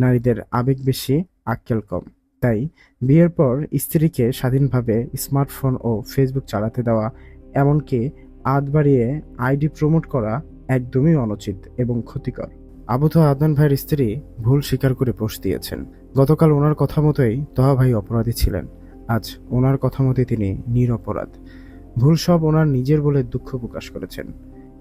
নারীদের আবেগ বেশি, আক্কেল কম। তাই বিয়ের পর স্ত্রীকে স্বাধীনভাবে স্মার্টফোন ও ফেসবুক চালাতে দেওয়া, এমনকি আদ বাড়িয়ে আইডি প্রমোট করা একদমই অনুচিত এবং ক্ষতিকর। আবুত আদনান ভাইয়ের স্ত্রী ভুল স্বীকার করে পোস্ট দিয়েছেন। গতকাল ওনার কথা মতোই তহা ভাই অপরাধী ছিলেন। আজ ওনার কথা মতে তিনি নিরপরাধ। ভুল সব ওনার নিজের বলে দুঃখ প্রকাশ করেছেন।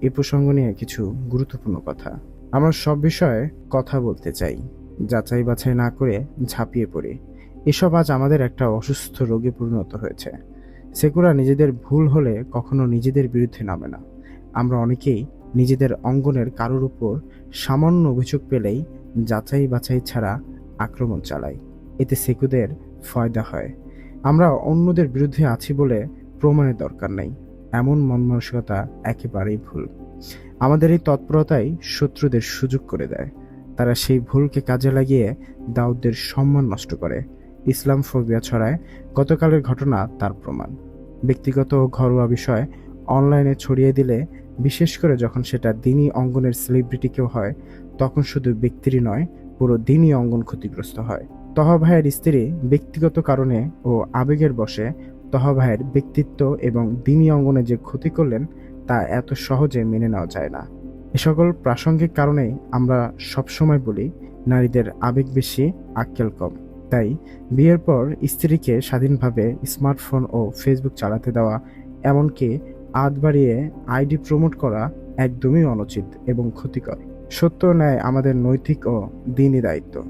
এই প্রসঙ্গ নিয়ে কিছু গুরুত্বপূর্ণ কথা। আমরা সব বিষয়ে কথা বলতে চাই। যাচাই বাছাই না করে ঝাঁপিয়ে পড়ি। এসব আজ আমাদের একটা অসুস্থ রোগে পরিণত হয়েছে। সেকুরা নিজেদের ভুল হলে কখনো নিজেদের বিরুদ্ধে নামে না। আমরা অনেকেই নিজেদের অঙ্গনের কারোর উপর সামান্য অভিযোগ পেলেই যাচাই বাছাই ছাড়া আক্রমণ চালাই। এতে সেকুদের ফয়দা হয়। আমরা অন্যদের বিরুদ্ধে আছি বলে প্রমাণের দরকার নেই। এমন মন মানসিকতা একেবারেই ভুল। আমাদের এই তৎপরতাই শত্রুদের সুযোগ করে দেয়। তারা সেই ভুলকে কাজে লাগিয়ে দাউদদের সম্মান নষ্ট করে। ইসলাম ফোবিয়া ছড়ায় গতকালের ঘটনা তার প্রমাণ। ব্যক্তিগত ও ঘরোয়া বিষয় অনলাইনে ছড়িয়ে দিলে, বিশেষ করে যখন সেটা দিনই অঙ্গনের সেলিব্রিটিকেও হয়, তখন শুধু ব্যক্তিরই নয়, পুরো দিনই অঙ্গন ক্ষতিগ্রস্ত হয়। তহা ভাইয়ের স্ত্রী ব্যক্তিগত কারণে ও আবেগের বশে তহা ভাইয়ের ব্যক্তিত্ব এবং দিনই অঙ্গনে যে ক্ষতি করলেন, তা এত সহজে মেনে নেওয়া যায় না। এ সকল প্রাসঙ্গিক কারণেই আমরা সবসময় বলি, নারীদের আবেগ বেশি, আক্কেল কম। তাই বিয়ের পর স্ত্রীকে স্বাধীনভাবে স্মার্টফোন ও ফেসবুক চালাতে দেওয়া, এমনকি আদ বাড়িয়ে আইডি প্রমোট করা একদমই অনুচিত এবং ক্ষতিকর। সত্য ন্যায় আমাদের নৈতিক ও দিনই দায়িত্ব।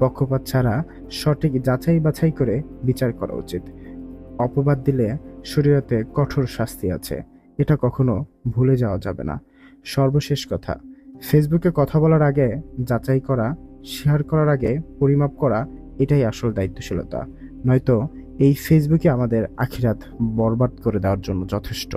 পক্ষপাত ছাড়া সঠিক যাচাই বাছাই করে বিচার করা উচিত। অপবাদ দিলে শরীয়তে কঠোর শাস্তি আছে। এটা কখনো ভুলে যাওয়া যাবে না। সর্বশেষ কথা। ফেসবুকে কথা বলার আগে, যাচাই করা, শেয়ার করার আগে পরিমাপ করা, এটাই আসল দায়িত্বশীলতা। নয়তো এই ফেসবুকে আমাদের আখিরাত বরবাদ করে দেওয়ার জন্য যথেষ্ট।